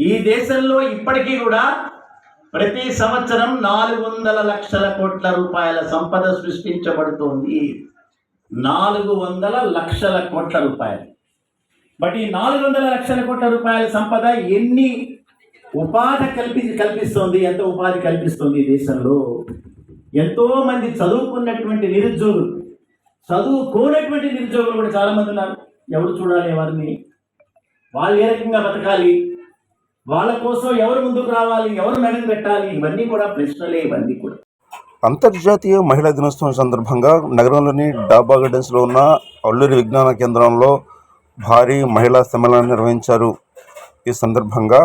ఈ దేశంలో ఇప్పటికీ కూడా ప్రతి సంవత్సరం నాలుగు వందల లక్షల కోట్ల రూపాయల సంపద సృష్టించబడుతోంది. నాలుగు వందల లక్షల కోట్ల రూపాయలు. బట్ ఈ నాలుగు వందల లక్షల కోట్ల రూపాయల సంపద ఎన్ని ఉపాధి కల్పి కల్పిస్తోంది ఎంత ఉపాధి కల్పిస్తుంది ఈ దేశంలో? ఎంతో మంది చదువుకున్నటువంటి నిరుద్యోగులు చదువుకోనటువంటి నిరుద్యోగులు కూడా చాలామంది ఉన్నారు. ఎవరు చూడాలి వారిని? వాళ్ళు ఏ రకంగా బతకాలి? వాళ్ళ కోసం ఎవరు ముందుకు రావాలి ఎవరు మెడలు పెట్టాలి ఇవన్నీ కూడా ప్రశ్నలే ఇవన్నీ కూడా. అంతర్జాతీయ మహిళా దినోత్సవం సందర్భంగా నగరంలోని డాబా గార్డెన్స్లో ఉన్న అల్లూరి విజ్ఞాన కేంద్రంలో భారీ మహిళా సమ్మేళనం నిర్వహించారు. ఈ సందర్భంగా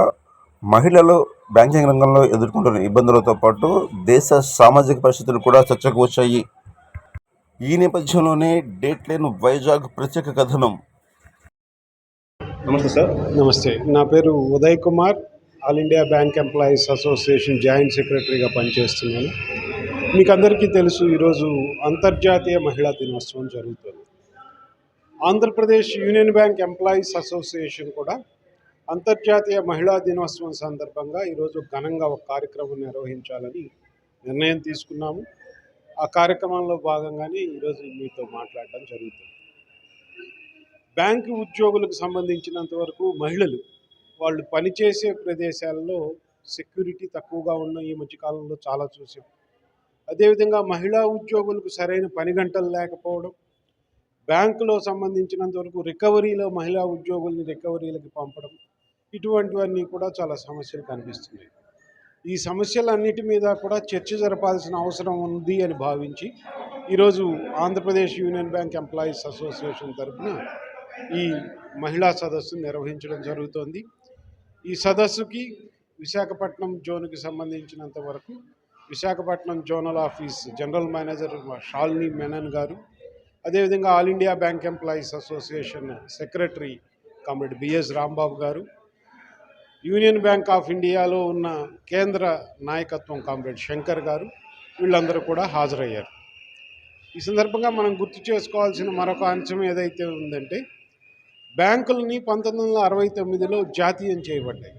మహిళలు బ్యాంకింగ్ రంగంలో ఎదుర్కొంటున్న ఇబ్బందులతో పాటు దేశ సామాజిక పరిస్థితులు కూడా చర్చకు వచ్చాయి. ఈ నేపథ్యంలోనే డేట్ లేని వైజాగ్ ప్రత్యేక కథనం నమస్తే సార్. నమస్తే. నా పేరు Uday Kumar. All India bank employees association joint సెక్రటరీగా పనిచేస్తున్నాను. మీకు అందరికీ తెలుసు ఈరోజు అంతర్జాతీయ మహిళా దినోత్సవం జరుగుతుంది. Andhra Pradesh union bank employees association కూడా అంతర్జాతీయ మహిళా దినోత్సవం సందర్భంగా ఈరోజు ఘనంగా ఒక కార్యక్రమం నిర్వహించాలని నిర్ణయం తీసుకున్నాము. ఆ కార్యక్రమంలో భాగంగానే ఈరోజు మీతో మాట్లాడడం జరుగుతుంది. బ్యాంకు ఉద్యోగులకు సంబంధించినంత వరకు మహిళలు వాళ్ళు పనిచేసే ప్రదేశాల్లో సెక్యూరిటీ తక్కువగా ఉన్న ఈ మధ్యకాలంలో చాలా చూసాం. అదేవిధంగా మహిళా ఉద్యోగులకు సరైన పని గంటలు లేకపోవడం బ్యాంకులో సంబంధించినంత వరకు రికవరీలో మహిళా ఉద్యోగుల్ని రికవరీలకి పంపడం ఇటువంటివన్నీ కూడా చాలా సమస్యలు కనిపిస్తున్నాయి. ఈ సమస్యలన్నిటి మీద కూడా చర్చ జరపాల్సిన అవసరం ఉంది అని భావించి ఈరోజు Andhra Pradesh union bank employees association తరఫున ఈ మహిళా సదస్సు నిర్వహించడం జరుగుతోంది. ఈ సదస్సుకి విశాఖపట్నం జోన్కి సంబంధించినంత వరకు Visakhapatnam zonal office general manager Shalini Menon garu అదేవిధంగా all India bank employees association secretary comrade B S Rambabu garu union bank of ఇండియాలో ఉన్న కేంద్ర నాయకత్వం కామ్రేడ్ శంకర్ గారు వీళ్ళందరూ కూడా హాజరయ్యారు. ఈ సందర్భంగా మనం గుర్తు చేసుకోవాల్సిన మరొక అంశం ఏదైతే ఉందంటే బ్యాంకులని పంతొమ్మిది వందల అరవై తొమ్మిదిలో జాతీయం చేయబడ్డాయి.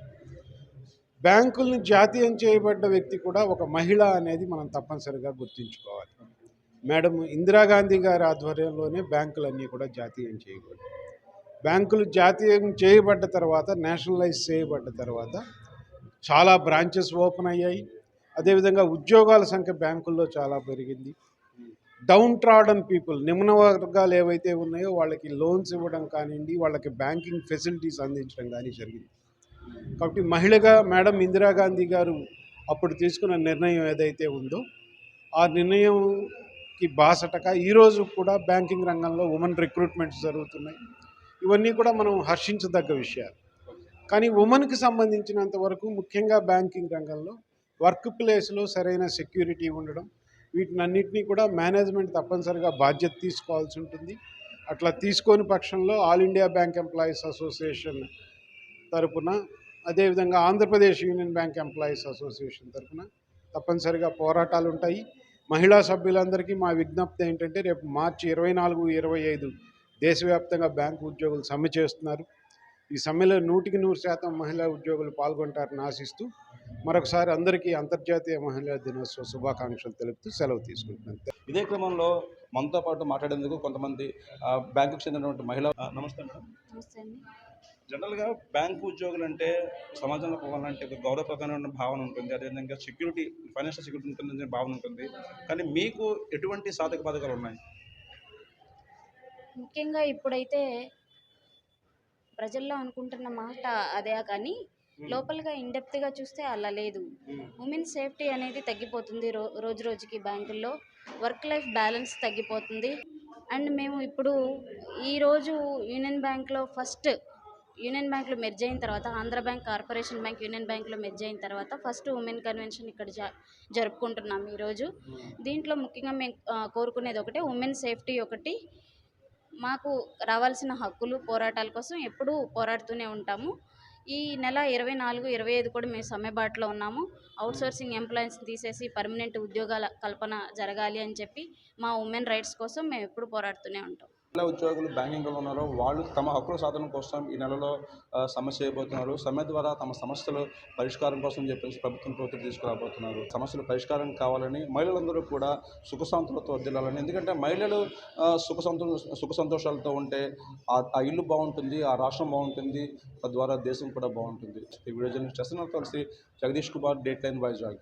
బ్యాంకుల్ని జాతీయం చేయబడ్డ వ్యక్తి కూడా ఒక మహిళ అనేది మనం తప్పనిసరిగా గుర్తుంచుకోవాలి. మేడం ఇందిరాగాంధీ గారి ఆధ్వర్యంలోనే బ్యాంకులన్నీ కూడా జాతీయం చేయబడ్డాయి. బ్యాంకులు జాతీయం చేయబడ్డ తర్వాత నేషనలైజ్ చేయబడ్డ తర్వాత చాలా బ్రాంచెస్ ఓపెన్ అయ్యాయి. అదేవిధంగా ఉద్యోగాల సంఖ్య బ్యాంకుల్లో చాలా పెరిగింది. డౌన్ ట్రాడన్ పీపుల్ నిమ్న వర్గాలు ఏవైతే ఉన్నాయో వాళ్ళకి లోన్స్ ఇవ్వడం కానివ్వండి వాళ్ళకి బ్యాంకింగ్ ఫెసిలిటీస్ అందించడం కానీ జరిగింది. కాబట్టి మహిళగా మేడం ఇందిరాగాంధీ గారు అప్పుడు తీసుకున్న నిర్ణయం ఏదైతే ఉందో ఆ నిర్ణయంకి బాసటగా ఈరోజు కూడా బ్యాంకింగ్ రంగంలో ఉమెన్ రిక్రూట్మెంట్స్ జరుగుతున్నాయి. ఇవన్నీ కూడా మనం హర్షించదగ్గ విషయాలు. కానీ ఉమెన్కి సంబంధించినంత వరకు ముఖ్యంగా బ్యాంకింగ్ రంగంలో వర్క్ ప్లేస్లో సరైన సెక్యూరిటీ ఉండడం వీటినన్నింటినీ కూడా మేనేజ్మెంట్ తప్పనిసరిగా బాధ్యత తీసుకోవాల్సి ఉంటుంది. అట్లా తీసుకోని పక్షంలో all India bank employees association తరపున అదేవిధంగా Andhra Pradesh union bank employees association తరపున తప్పనిసరిగా పోరాటాలు ఉంటాయి. మహిళా సభ్యులందరికీ మా విజ్ఞప్తి ఏంటంటే రేపు మార్చి ఇరవై నాలుగు ఇరవై ఐదు దేశవ్యాప్తంగా బ్యాంకు ఉద్యోగులు సమ్మె చేస్తున్నారు. ఈ సమ్మెలో నూటికి నూరు శాతం మహిళా ఉద్యోగులు పాల్గొంటారని ఆశిస్తూ మరొకసారి అందరికీ అంతర్జాతీయ మహిళా దినోత్సవ శుభాకాంక్షలు తెలుపుతూ సెలవు తీసుకుంటున్నాను. ఇదే క్రమంలో మనతో పాటు మాట్లాడేందుకు కొంతమంది ఆ, బ్యాంకుకు చెందినటువంటి మహిళ నమస్తే మేడం. జనరల్గా బ్యాంకు ఉద్యోగులు అంటే సమాజంలో పోవాలంటే ఒక గౌరవప్రదమైన భావన ఉంటుంది. అదేవిధంగా సెక్యూరిటీ ఫైనాన్షియల్ సెక్యూరిటీ ఉంటుందనే భావన ఉంటుంది. కానీ మీకు ఎటువంటి సాధక బాధకాలు ఉన్నాయి? ముఖ్యంగా ఇప్పుడైతే ప్రజల్లో అనుకుంటున్న మాట అదే కానీ లోపలగా ఇండెప్త్గా చూస్తే అలా లేదు. ఉమెన్ సేఫ్టీ అనేది తగ్గిపోతుంది రో రోజు రోజుకి బ్యాంకుల్లో. వర్క్ లైఫ్ బ్యాలెన్స్ తగ్గిపోతుంది. అండ్ మేము ఇప్పుడు ఈరోజు యూనియన్ బ్యాంక్లో ఫస్ట్ యూనియన్ బ్యాంక్లో మెర్జ్ అయిన తర్వాత Andhra bank corporation bank union బ్యాంక్లో మెర్జ్ అయిన తర్వాత ఫస్ట్ ఉమెన్ కన్వెన్షన్ ఇక్కడ జ జరుపుకుంటున్నాం ఈరోజు. దీంట్లో ముఖ్యంగా మేము కోరుకునేది ఒకటే ఉమెన్ సేఫ్టీ ఒకటి మాకు రావాల్సిన హక్కులు పోరాటాల కోసం ఎప్పుడూ పోరాడుతూనే ఉంటాము. ఈ నెల ఇరవై నాలుగు ఇరవై ఐదు కూడా మేము సమ్మెబాటులో ఉన్నాము. అవుట్ సోర్సింగ్ ఎంప్లాయీస్ని తీసేసి పర్మనెంట్ ఉద్యోగాల కల్పన జరగాలి అని చెప్పి మా ఉమెన్ రైట్స్ కోసం మేము ఎప్పుడు పోరాడుతూనే ఉంటాం. మహిళా ఉద్యోగులు బ్యాంకింగ్లో ఉన్నారో వాళ్ళు తమ హక్కుల సాధన కోసం ఈ నెలలో సమ్మె చేయబోతున్నారు సమ్మె ద్వారా తమ సమస్యలు పరిష్కారం కోసం చెప్పేసి ప్రభుత్వం ప్రభుత్వం తీసుకురాబోతున్నారు. సమస్యలు పరిష్కారం కావాలని మహిళలందరూ కూడా సుఖ సంతోషాలతో ఎందుకంటే మహిళలు ఆ, సుఖ సంతో సుఖ సంతోషాలతో ఉంటే ఆ ఆ ఇల్లు బాగుంటుంది ఆ రాష్ట్రం బాగుంటుంది తద్వారా దేశం కూడా బాగుంటుంది. ఈ వీడియో జర్నలిస్ట్ చేస్తున్నారు కలిసి జగదీష్ కుమార్ డేట్ లైన్ వైజాగ్.